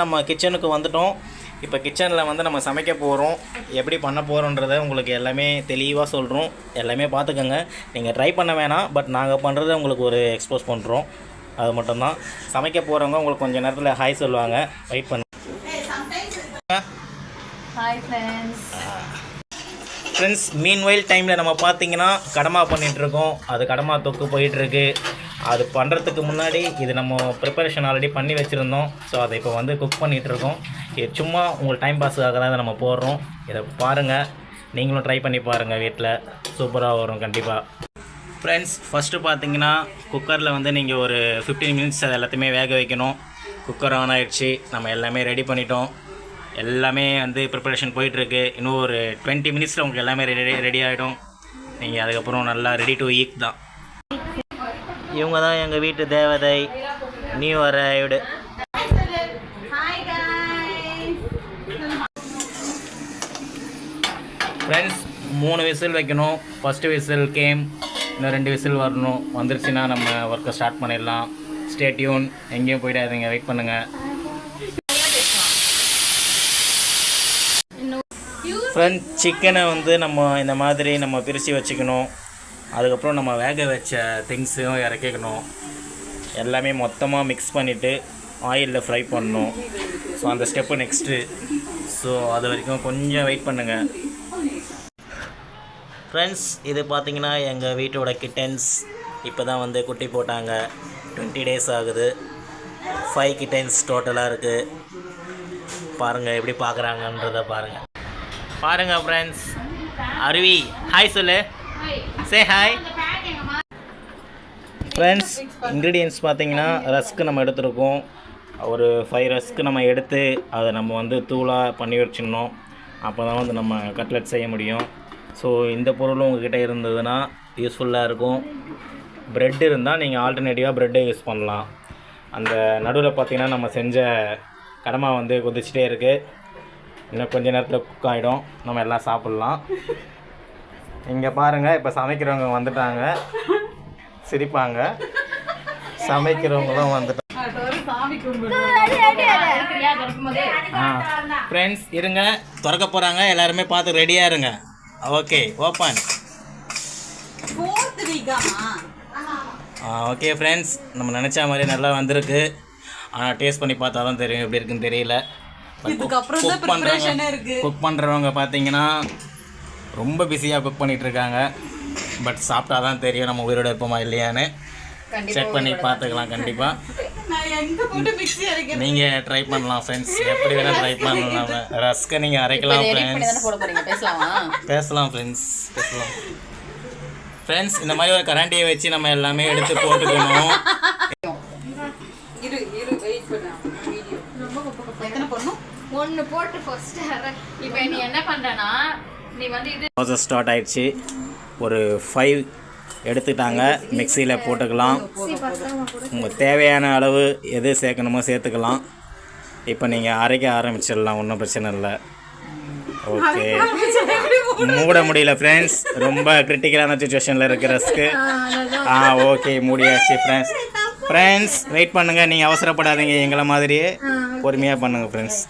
நம்ம கிச்சனுக்கு வந்துட்டோம். இப்போ கிச்சனில் வந்து நம்ம சமைக்க போகிறோம் எப்படி பண்ண போகிறோன்றத உங்களுக்கு எல்லாமே தெளிவாக சொல்கிறோம் எல்லாமே பார்த்துக்கோங்க. நீங்கள் ட்ரை பண்ண வேணாம். பட் நாங்கள் பண்ணுறத உங்களுக்கு ஒரு எக்ஸ்போஸ் பண்ணுறோம் அது மட்டும்தான். சமைக்க போகிறவங்க உங்களுக்கு கொஞ்சம் நேரத்தில் ஹாய் சொல்லுவாங்க. வெயிட் பண்ணு. ஃப்ரெண்ட்ஸ் மீன் வயல் டைமில் நம்ம பார்த்தீங்கன்னா கடமா பண்ணிகிட்ருக்கோம் அது கடமா தொக்கு போயிட்டுருக்கு அது பண்ணுறதுக்கு முன்னாடி இது நம்ம ப்ரிப்பரேஷன் ஆல்ரெடி பண்ணி வச்சுருந்தோம். ஸோ அதை இப்போ வந்து குக் பண்ணிகிட்ருக்கோம் இது சும்மா உங்களுக்கு டைம் பாஸுக்காக தான் இதை நம்ம போடுறோம். இதை பாருங்கள் நீங்களும் ட்ரை பண்ணி பாருங்கள் வீட்டில் சூப்பராக வரும் கண்டிப்பாக ஃப்ரெண்ட்ஸ் ஃபஸ்ட்டு பார்த்தீங்கன்னா குக்கரில் வந்து நீங்கள் ஒரு ஃபிஃப்டீன் மினிட்ஸ் அது எல்லாத்தையுமே வேக வைக்கணும். குக்கர் ஆன் ஆகிடுச்சு நம்ம எல்லாமே ரெடி பண்ணிட்டோம். எல்லாமே வந்து ப்ரிப்பரேஷன் போயிட்டுருக்கு. இன்னும் ஒரு டுவெண்ட்டி மினிட்ஸில் உங்களுக்கு எல்லாமே ரெடி ரெடி ஆகிடும் நீங்கள் அதுக்கப்புறம் நல்லா ரெடி டு ஈக் தான். இவங்க தான் எங்கள் வீட்டு தேவதை. நியூ வர இவடு ஃப்ரெண்ட்ஸ் மூணு விசில் வைக்கணும். ஃபஸ்ட்டு விசில் கேம் இன்னும் ரெண்டு விசில் வரணும். வந்துருச்சுன்னா நம்ம ஒர்க்கை ஸ்டார்ட் பண்ணிடலாம். ஸ்டேட்யூன் எங்கேயும் போயிடாதீங்க. வெயிட் பண்ணுங்கள் ஃப்ரெண்ட் சிக்கனை வந்து நம்ம இந்த மாதிரி நம்ம பிரித்து வச்சுக்கணும். அதுக்கப்புறம் நம்ம வேக வச்ச திங்ஸையும் இறக்கிக்கணும். எல்லாமே மொத்தமாக மிக்ஸ் பண்ணிவிட்டு ஆயிலில் ஃப்ரை பண்ணணும். ஸோ அந்த ஸ்டெப்பு நெக்ஸ்ட்டு ஸோ அது வரைக்கும் கொஞ்சம் வெயிட் பண்ணுங்கள் ஃப்ரெண்ட்ஸ் இது பார்த்திங்கன்னா எங்கள் வீட்டோட கிட்டன்ஸ் இப்போ தான் வந்து குட்டி போட்டாங்க. டுவெண்ட்டி டேஸ் ஆகுது. ஃபைவ் கிட்டன்ஸ் டோட்டலாக இருக்குது பாருங்கள் எப்படி பார்க்குறாங்கன்றத பாருங்கள் பாருங்கள் ஃப்ரெண்ட்ஸ் அருவி ஹாய் சொல்லு. சே ஹாய் ஃப்ரெண்ட்ஸ் இன்க்ரீடியன்ஸ் பார்த்தீங்கன்னா ரஸ்க்கு நம்ம எடுத்துருக்கோம். ஒரு ஃபைவ் ரஸ்க்கு நம்ம எடுத்து அதை நம்ம வந்து தூளாக பண்ணி வச்சிடணும். அப்போ தான் வந்து நம்ம கட்லெட் செய்ய முடியும். ஸோ இந்த பொருளும் உங்ககிட்ட இருந்ததுன்னா யூஸ்ஃபுல்லாக இருக்கும். ப்ரெட் இருந்தால் நீங்கள் ஆல்டர்னேட்டிவாக ப்ரெட்டை யூஸ் பண்ணலாம். அந்த நடுவில் பார்த்திங்கன்னா நம்ம செஞ்ச கடமா வந்து கொதிச்சிட்டே இருக்குது இன்னும் கொஞ்ச நேரத்தில் குக் ஆகிடும் நம்ம எல்லாம் சாப்பிட்லாம். இங்கே பாருங்கள் இப்போ சமைக்கிறவங்க வந்துட்டாங்க. சிரிப்பாங்க. சமைக்கிறவங்களும் வந்துட்டாங்க ஆ ஃப்ரெண்ட்ஸ் இருங்க. திறக்க போகிறாங்க எல்லாருமே பார்த்து ரெடியாக இருங்க. ஓகே ஓப்பன் ஓகே ஃப்ரெண்ட்ஸ் நம்ம நினச்ச மாதிரி நல்லா வந்திருக்கு. ஆனால் டேஸ்ட் பண்ணி பார்த்தா தான் தெரியும். எப்படி இருக்குன்னு தெரியல. ஏ இருக்கு. குக் பண்ணுறவங்க பார்த்தீங்கன்னா ரொம்ப பிஸியாக குக் பண்ணிட்டு இருக்காங்க பட் சாப்பிட்டா தான் தெரியும் நம்ம உயிரோட இருப்போமா இல்லையான்னு. செக் பண்ணி பார்த்துக்கலாம் கண்டிப்பாக நான் எங்க போட்டு மிக்ஸி அரைக்கிறேன் நீங்கள் ட்ரை பண்ணலாம் ஃப்ரெண்ட்ஸ் எப்படி வேணால் ட்ரை பண்ணலாம் ரஸ்க்கை நீங்கள் அரைக்கலாம் ஃப்ரெண்ட்ஸ் போட போறீங்க. பேசலாமா? பேசலாம் ஃப்ரெண்ட்ஸ் பேசலாம். ஃப்ரெண்ட்ஸ் இந்த மாதிரி ஒரு கரண்டியை வச்சு நம்ம எல்லாமே எடுத்து போட்டுக்கணும். இரு இரு வெயிட் பண்ணு. வீடியோ எத்தனை போடணும் ஒன்று போட்டு ஃபர்ஸ்ட் இப்போ நீ என்ன பண்ணுறனா நீ வந்து இது ப்ராசஸ் ஸ்டார்ட் ஆயிடுச்சு. ஒரு ஃபைவ் எடுத்துட்டாங்க. மிக்சியில் போட்டுக்கலாம். உங்கள் தேவையான அளவு எது சேர்க்கணுமோ சேர்த்துக்கலாம். இப்போ நீங்கள் அரைக்க ஆரம்பிச்சிடலாம். ஒன்றும் பிரச்சனை இல்லை. ஓகே மூட முடியல ஃப்ரெண்ட்ஸ் ரொம்ப கிரிட்டிக்கலான சுச்சுவேஷனில் இருக்கிறஸ்க்கு ஆ ஓகே மூடியாச்சு ஃப்ரெண்ட்ஸ் ஃப்ரெண்ட்ஸ் வெயிட் பண்ணுங்கள் நீங்கள் அவசரப்படாதீங்க. எங்களை மாதிரியே பொறுமையாக பண்ணுங்கள் ஃப்ரெண்ட்ஸ்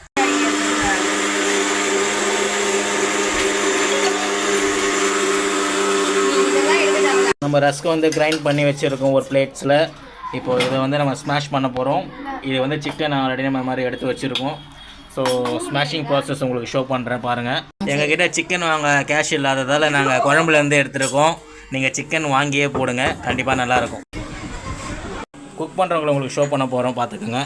நம்ம ரஸ்க்கு வந்து கிரைண்ட் பண்ணி வச்சுருக்கோம் ஒரு பிளேட்ஸில் இப்போ இதை வந்து நம்ம ஸ்மாஷ் பண்ண போகிறோம் இது வந்து சிக்கன் ஆல்ரெடி நம்ம மாதிரி எடுத்து வச்சுருக்கோம். ஸோ ஸ்மாஷிங் ப்ராசஸ் உங்களுக்கு ஷோ பண்ணுறேன் பாருங்கள் எங்ககிட்ட சிக்கன் வாங்க கேஷ் இல்லாததால் நாங்கள் குழம்புலேருந்து எடுத்துருக்கோம். நீங்கள் சிக்கன் வாங்கியே போடுங்க. கண்டிப்பாக நல்லாயிருக்கும் குக் பண்ணுறவங்களை உங்களுக்கு ஷோ பண்ண போகிறோம் பார்த்துக்குங்க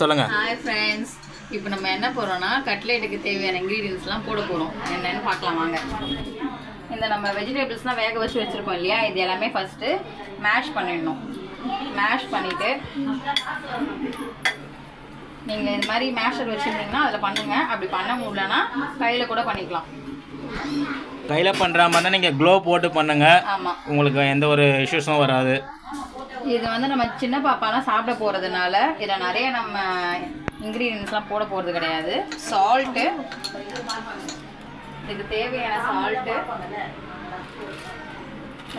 சொல்லுங்கள் ஹாய் ஃப்ரெண்ட்ஸ் இப்போ நம்ம என்ன போகிறோம்னா கட்லேட்டுக்கு தேவையான இன்க்ரீடியன்ஸ்லாம் போட போகிறோம் என்னென்னு பார்க்கலாம் வாங்க. இந்த நம்ம வெஜிடபிள்ஸ்லாம் வேக வச்சு வச்சுருக்கோம் இல்லையா? இது எல்லாமே ஃபஸ்ட்டு மேஷ் பண்ணிடணும். மேஷ் பண்ணிவிட்டு நீங்கள் இது மாதிரி மேஷர் வச்சுருந்தீங்கன்னா அதில் பண்ணுங்கள் அப்படி பண்ண முடியலன்னா கையில் கூட பண்ணிக்கலாம். கையில் பண்ணுற மாதிரி நீங்கள் க்ளோ போட்டு பண்ணுங்கள் ஆமாம் உங்களுக்கு எந்த ஒரு இஷ்யூஸும் வராது. இது வந்து நம்ம சின்ன பாப்பாலாம் சாப்பிட போகிறதுனால இதில் நிறைய நம்ம இன்க்ரீடியன்ஸ்லாம் போட போகிறது கிடையாது. சால்ட்டு இதுக்கு தேவையான சால்ட்டு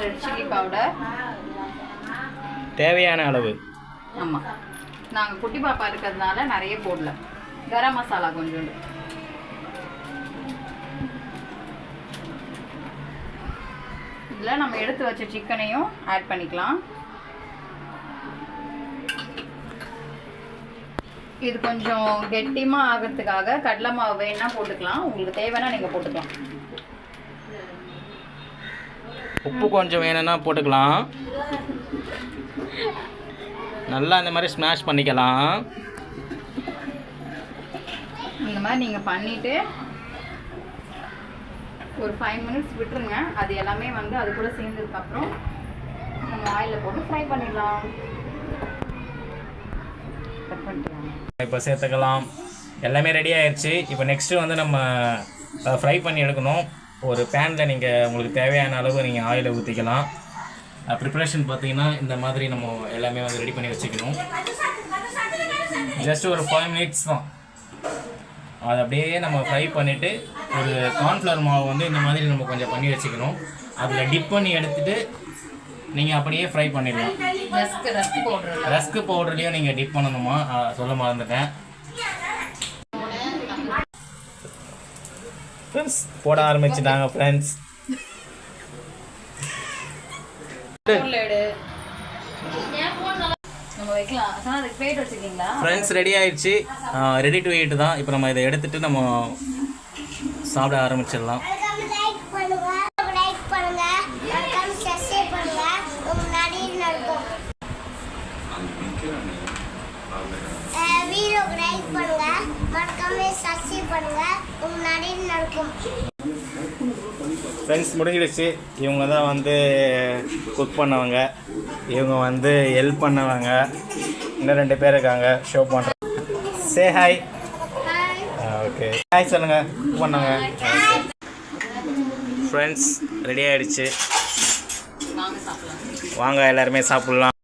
ரெட் சில்லி பவுடர் தேவையான அளவு. ஆமாம் நாங்கள் குட்டி பாப்பா இருக்கிறதுனால நிறைய போடல. கரம் மசாலா கொஞ்சோண்டு. இதில் நம்ம எடுத்து வச்ச சிக்கனையும் ஆட் பண்ணிக்கலாம். இது கொஞ்சம் கெட்டிமா ஆகிறதுக்காக கடலை மாவு வேணா போட்டுக்கலாம். உங்களுக்கு தேவைன்னா நீங்கள் போட்டுக்கலாம். உப்பு கொஞ்சம் வேணும்னா போட்டுக்கலாம். நல்லா இந்த மாதிரி ஸ்மாஷ் பண்ணிக்கலாம். இந்த மாதிரி நீங்கள் பண்ணிவிட்டு ஒரு ஃபைவ் மினிட்ஸ் விட்டுருங்க. அது எல்லாமே வந்து அது கூட சேர்ந்ததுக்கப்புறம் நம்ம ஆயிலில் போட்டு ஃப்ரை பண்ணிடலாம். கட் பண்ணிக்கலாம் இப்போ சேர்த்துக்கலாம். எல்லாமே ரெடி ஆயிடுச்சு இப்போ நெக்ஸ்ட்டு வந்து நம்ம ஃப்ரை பண்ணி எடுக்கணும். ஒரு பேனில் நீங்கள் உங்களுக்கு தேவையான அளவு நீங்கள் ஆயிலை ஊற்றிக்கலாம் ப்ரிப்பரேஷன் பார்த்தீங்கன்னா இந்த மாதிரி நம்ம எல்லாமே வந்து ரெடி பண்ணி வச்சுக்கணும். ஜஸ்ட் ஒரு ஃபைவ் மினிட்ஸ் தான். அதை அப்படியே நம்ம ஃப்ரை பண்ணிவிட்டு ஒரு கார்ன்ஃப்ளவர் மாவு வந்து இந்த மாதிரி நம்ம கொஞ்சம் பண்ணி வச்சுக்கணும். அதில் டிப் பண்ணி எடுத்துகிட்டு நீங்கள் அப்படியே ஃப்ரை பண்ணிடலாம். Rusk rusk powder. ரஸ்க் பவுடர்லேயும் நீங்கள் டிப் பண்ணணுமா? சொல்ல மறந்துட்டேன். ஃப்ரெண்ட்ஸ் போட ஆரம்பிச்சிட்டாங்க ஃப்ரெண்ட்ஸ் ஃப்ரெண்ட்ஸ் ரெடி ஆயிடுச்சு. ரெடி டு eat தான். இப்போ நம்ம இதை எடுத்துட்டு நம்ம சாப்பிட ஆரம்பிச்சிடலாம் லைக் பண்ணுங்க லைக் பண்ணுங்க மறக்காம சப்ஸ்கிரைப் பண்ணுங்க உங்க முன்னாடி நடக்கும் வீடியோக்கு லைக் பண்ணுங்க மறக்காம சப்ஸ்கிரைப் பண்ணுங்க உங்க முன்னாடி நடக்கும். ஃப்ரெண்ட்ஸ் முடிஞ்சிடுச்சு. இவங்க தான் வந்து குக் பண்ணவங்க. இவங்க வந்து ஹெல்ப் பண்ணவங்க. இன்னும் ரெண்டு பேர் இருக்காங்க. ஷோ பண்ணுற சே ஹாய் ஓகே ஹாய் சொல்லுங்க. குக் பண்ணவங்க. ஃப்ரெண்ட்ஸ் ரெடி சாப்பிடலாம் வாங்க எல்லாருமே சாப்பிட்லாம்.